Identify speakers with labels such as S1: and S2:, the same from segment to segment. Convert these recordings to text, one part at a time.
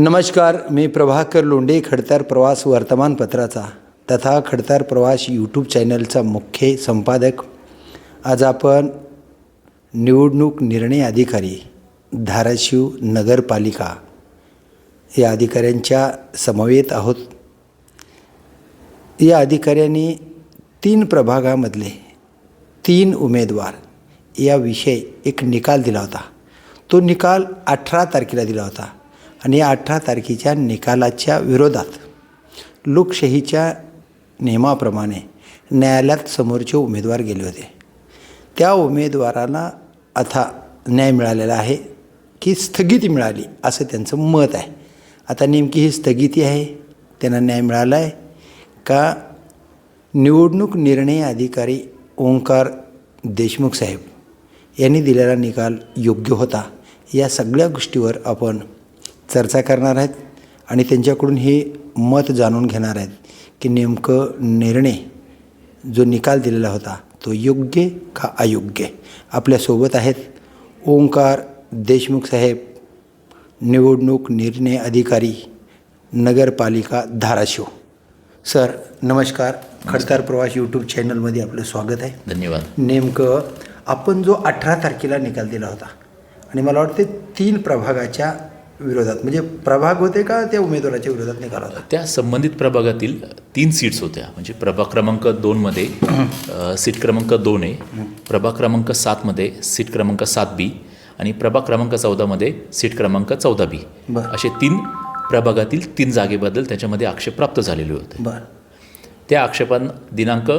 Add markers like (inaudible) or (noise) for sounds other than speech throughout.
S1: नमस्कार मी प्रभाकर लोंढे खडतार प्रवास वर्तमानपत्राचा तथा खडतर प्रवास यूट्यूब चॅनलचा मुख्य संपादक. आज आपण निवडणूक निर्णय अधिकारी धाराशिव नगरपालिका या अधिकाऱ्यांच्या समवेत आहोत. या अधिकाऱ्यांनी तीन प्रभागामधले तीन उमेदवार याविषयी एक निकाल दिला होता. तो निकाल अठरा तारखेला दिला होता. आणि अठरा तारखेच्या निकालाच्या विरोधात लोकशाहीच्या नियमाप्रमाणे न्यायालयात समोरचे उमेदवार गेले होते. त्या उमेदवाराला आता न्याय मिळालेला आहे की स्थगिती मिळाली असं त्यांचं मत आहे. आता नेमकी ही स्थगिती आहे त्यांना न्याय मिळाला आहे का? निवडणूक निर्णय अधिकारी ओंकार देशमुख साहेब यांनी दिलेला निकाल योग्य होता? या सगळ्या गोष्टीवर आपण चर्चा करणार आहेत आणि त्यांच्याकडून हे मत जाणून घेणार आहेत की नेमकं निर्णय जो निकाल दिलेला होता तो योग्य का अयोग्य? आपल्यासोबत आहेत ओंकार देशमुख साहेब निवडणूक निर्णय अधिकारी नगरपालिका धाराशिव. सर नमस्कार. खडकार प्रवास यूट्यूब चॅनलमध्ये आपलं स्वागत आहे.
S2: धन्यवाद.
S1: नेमकं आपण जो अठरा तारखेला निकाल दिला होता आणि मला वाटते तीन प्रभागाच्या विरोधात? म्हणजे प्रभाग होते का त्या उमेदवाराच्या विरोधात निकाल होता?
S2: त्या संबंधित प्रभागातील तीन सीट्स होत्या. म्हणजे प्रभाग क्रमांक दोनमध्ये सीट क्रमांक दोन आहे प्रभाग (clears throat) क्रमांक सातमध्ये सीट क्रमांक सात बी आणि प्रभाग क्रमांक चौदामध्ये सीट क्रमांक चौदा बी. असे तीन प्रभागातील तीन जागेबद्दल त्याच्यामध्ये आक्षेप प्राप्त झालेले होते.
S1: बरं.
S2: त्या आक्षेपान दिनांक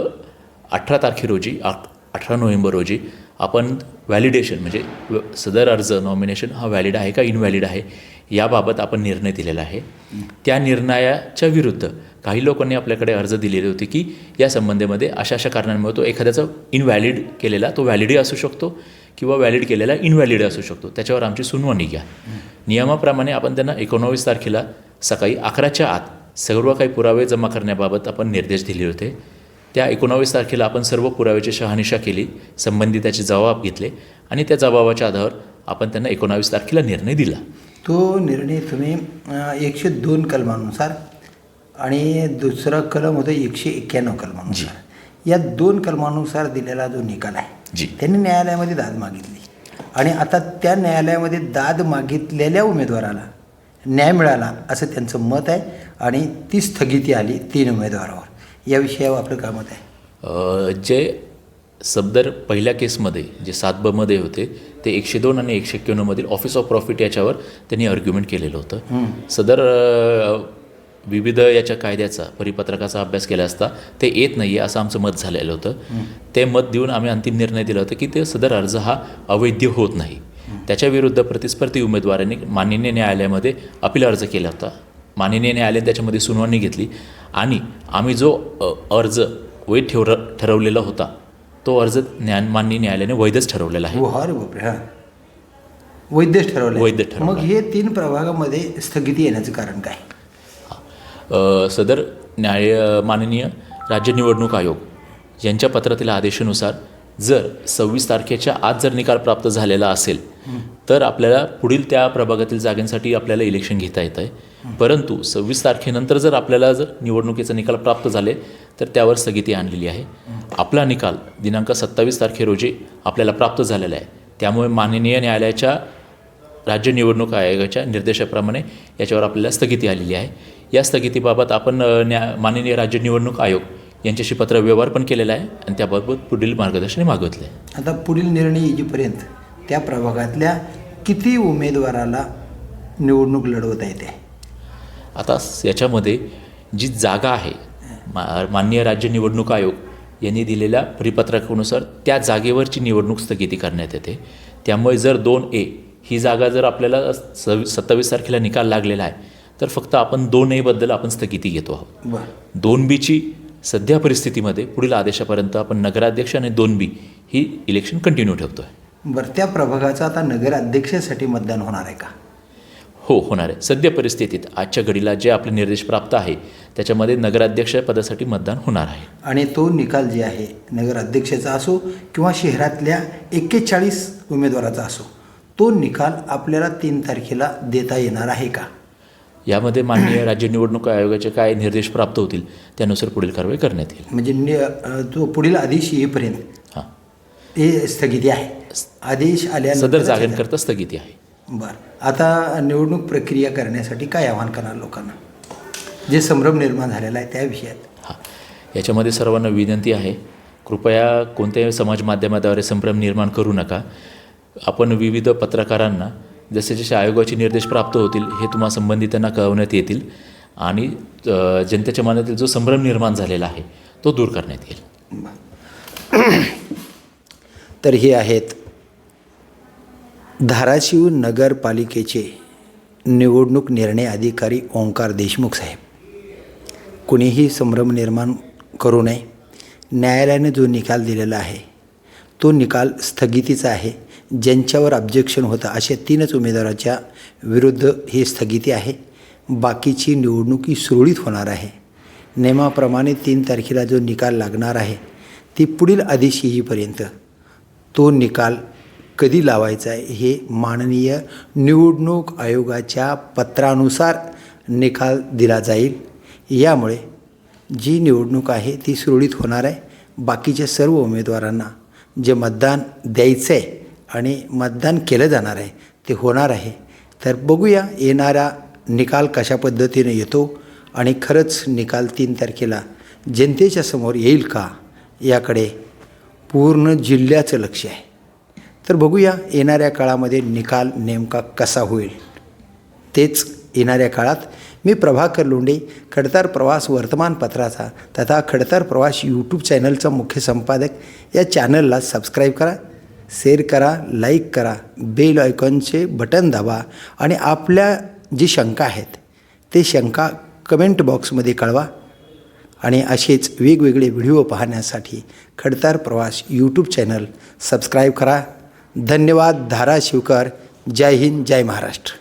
S2: अठरा तारखे रोजी अठरा नोव्हेंबर रोजी आपण व्हॅलिडेशन म्हणजे व- सदर अर्ज नॉमिनेशन हा व्हॅलिड आहे का इनव्हॅलिड आहे याबाबत आपण निर्णय दिलेला आहे. त्या निर्णयाच्या विरुद्ध काही लोकांनी आपल्याकडे अर्ज दिलेले होते की या संबंधामध्ये अशा अशा कारणांमुळे तो एखाद्याचा इनव्हॅलिड केलेला तो व्हॅलिडही असू शकतो किंवा व्हॅलिड केलेला इनव्हॅलिड असू शकतो. त्याच्यावर आमची सुनवणी घ्या. नियमाप्रमाणे आपण त्यांना एकोणावीस तारखेला सकाळी अकराच्या आत सर्व काही पुरावे जमा करण्याबाबत आपण निर्देश दिले होते. त्या एकोणावीस तारखेला आपण सर्व पुराव्याची शहानिशा केली संबंधिताचे जबाब घेतले आणि त्या जबाबाच्या आधारावर आपण त्यांना एकोणावीस तारखेला निर्णय दिला.
S1: तो निर्णय तुम्ही एकशे दोन कलमानुसार आणि दुसरा कलम होतं एकशे एक्क्याण्णव कलमानुसार. या दोन कलमानुसार दिलेला जो निकाल आहे
S2: जी.
S1: त्यांनी न्यायालयामध्ये दाद मागितली. आणि आता त्या न्यायालयामध्ये दाद मागितलेल्या उमेदवाराला न्याय मिळाला असं त्यांचं मत आहे आणि ती स्थगिती आली तीन उमेदवारावर. या विषयावर आपलं काय मत आहे?
S2: जे सदर पहिल्या केसमध्ये जे सात बमध्ये होते ते एकशे दोन आणि एकशे एक्क्याण्णवमधील ऑफिस ऑफ प्रॉफिट याच्यावर त्यांनी आर्ग्युमेंट केलेलं होतं. सदर विविध याच्या कायद्याचा परिपत्रकाचा अभ्यास केला असता ते येत नाही आहे असं आमचं मत झालेलं होतं. ते मत देऊन आम्ही अंतिम निर्णय दिला होता की ते सदर अर्ज हा अवैध होत नाही. त्याच्या विरुद्ध प्रतिस्पर्धी उमेदवारांनी माननीय न्यायालयामध्ये अपील अर्ज केला होता. माननीय न्यायालयाने त्याच्यामध्ये सुनावणी घेतली. आणि आम्ही जो अर्ज वैध ठेव ठरवलेला होता तो अर्ज न्याय माननीय न्यायालयाने वैधच ठरवलेला आहे.
S1: हो अरे बापरे हां. वैद्यच ठरवलं
S2: वैध ठरवलं.
S1: मग हे तीन प्रभागामध्ये स्थगिती येण्याचं कारण काय?
S2: सदर न्याय माननीय राज्य निवडणूक आयोग यांच्या पत्रातील आदेशानुसार जर सव्वीस तारखेच्या आज जर निकाल प्राप्त झालेला असेल तर आपल्याला पुढील त्या प्रभागातील जागांसाठी आपल्याला इलेक्शन घेता येतं आहे परंतु सव्वीस तारखेनंतर जर आपल्याला जर निवडणुकीचा निकाल प्राप्त झाले तर त्यावर स्थगिती आणलेली आहे. आपला निकाल दिनांक सत्तावीस तारखे रोजी आपल्याला प्राप्त झालेला आहे. त्यामुळे माननीय न्यायालयाच्या राज्य निवडणूक आयोगाच्या निर्देशाप्रमाणे याच्यावर आपल्याला स्थगिती आलेली आहे. या स्थगितीबाबत आपण न्या माननीय राज्य निवडणूक आयोग यांच्याशी पत्र व्यवहार पण केलेला आहे आणि त्याबाबत पुढील मार्गदर्शन मागितले आहे.
S1: आता पुढील निर्णय येईपर्यंत त्या प्रभागातल्या किती उमेदवाराला निवडणूक लढवता येते?
S2: आता याच्यामध्ये जी जागा आहे मा माननीय राज्य निवडणूक आयोग यांनी दिलेल्या परिपत्रकानुसार त्या जागेवरची निवडणूक स्थगिती करण्यात येते. त्यामुळे जर दोन ए ही जागा जर आपल्याला सव्वी सत्तावीस तारखेला निकाल लागलेला आहे तर फक्त आपण दोन एबद्दल आपण स्थगिती घेतो आहोत. दोन बीची सध्या परिस्थितीमध्ये पुढील आदेशापर्यंत आपण नगराध्यक्ष आणि दोन बी ही इलेक्शन कंटिन्यू ठेवतो आहे
S1: बरं त्या प्रभागाचं आता नगर अध्यक्षासाठी मतदान होणार आहे का?
S2: हो होणार आहे. सद्य परिस्थितीत आजच्या घडीला जे आपले निर्देश प्राप्त आहे त्याच्यामध्ये नगराध्यक्ष पदासाठी मतदान होणार आहे.
S1: आणि तो निकाल जे आहे नगर अध्यक्षाचा असो किंवा शहरातल्या एक्केचाळीस उमेदवाराचा असो तो निकाल आपल्याला तीन तारखेला देता येणार आहे का?
S2: यामध्ये माननीय राज्य निवडणूक आयोगाचे काय निर्देश प्राप्त होतील त्यानुसार पुढील कारवाई करण्यात येईल.
S1: म्हणजे नि जो पुढील आदेश येईपर्यंत
S2: हां.
S1: हे स्थगिती आहे. आदेश आल्यानंतर
S2: सदर जागांकरता स्थगिती आहे.
S1: बरं. आता निवडणूक प्रक्रिया करण्यासाठी काय आव्हान करणार लोकांना? जे संभ्रम निर्माण झालेला आहे त्या विषयात.
S2: हां. याच्यामध्ये सर्वांना विनंती आहे कृपया कोणत्याही समाज माध्यमाद्वारे संभ्रम निर्माण करू नका. आपण विविध पत्रकारांना जसे जसे आयोगाचे निर्देश प्राप्त होतील हे तुम्हा संबंधितांना कळवण्यात येतील आणि जनतेच्या मनातील जो संभ्रम निर्माण झालेला आहे तो दूर करण्यात येईल. (clears throat)
S1: तर हे आहेत धाराशिव नगरपालिकेचे निवडणूक निर्णय अधिकारी ओंकार देशमुख साहेब. कुणीही संभ्रम निर्माण करू नये. न्यायालयाने जो निकाल दिलेला आहे तो निकाल स्थगितीचा आहे. ज्यांच्यावर ऑब्जेक्शन होतं अशा तीनच उमेदवाराच्या विरुद्ध ही स्थगिती आहे. बाकीची निवडणूक ही सुरळीत होणार आहे. नियमाप्रमाणे तीन तारखेला जो निकाल लागणार आहे ती पुढील आदेश येईपर्यंत तो निकाल कधी लावायचा आहे हे माननीय निवडणूक आयोगाच्या पत्रानुसार निकाल दिला जाईल. यामुळे जी निवडणूक आहे ती सुरळीत होणार आहे. बाकीच्या सर्व उमेदवारांना जे मतदान द्यायचं आहे आणि मतदान केलं जाणार आहे ते होणार आहे. तर बघूया येणारा निकाल कशा पद्धतीने येतो आणि खरंच निकाल तीन तारखेला जनतेच्या समोर येईल का याकडे पूर्ण जिल्ह्याचं लक्ष आहे. तर बघूया येणाऱ्या काळामध्ये निकाल नेमका कसा होईल. तेच येणाऱ्या काळात मी प्रभाकर लोंडे खडतार प्रवास वर्तमानपत्राचा तथा खडतर प्रवास यूट्यूब चॅनलचा मुख्य संपादक या चॅनलला सबस्क्राईब करा. शेअर करा लाईक करा बेल आयकॉनचे बटन दाबा आणि आपल्या जी शंका आहेत ते शंका कमेंट बॉक्समध्ये कळवा आणि असेच वेगवेगळे व्हिडिओ पाहण्यासाठी खडतर प्रवास यूट्यूब चॅनल सबस्क्राईब करा. धन्यवाद धाराशिवकर. जय हिंद जय महाराष्ट्र.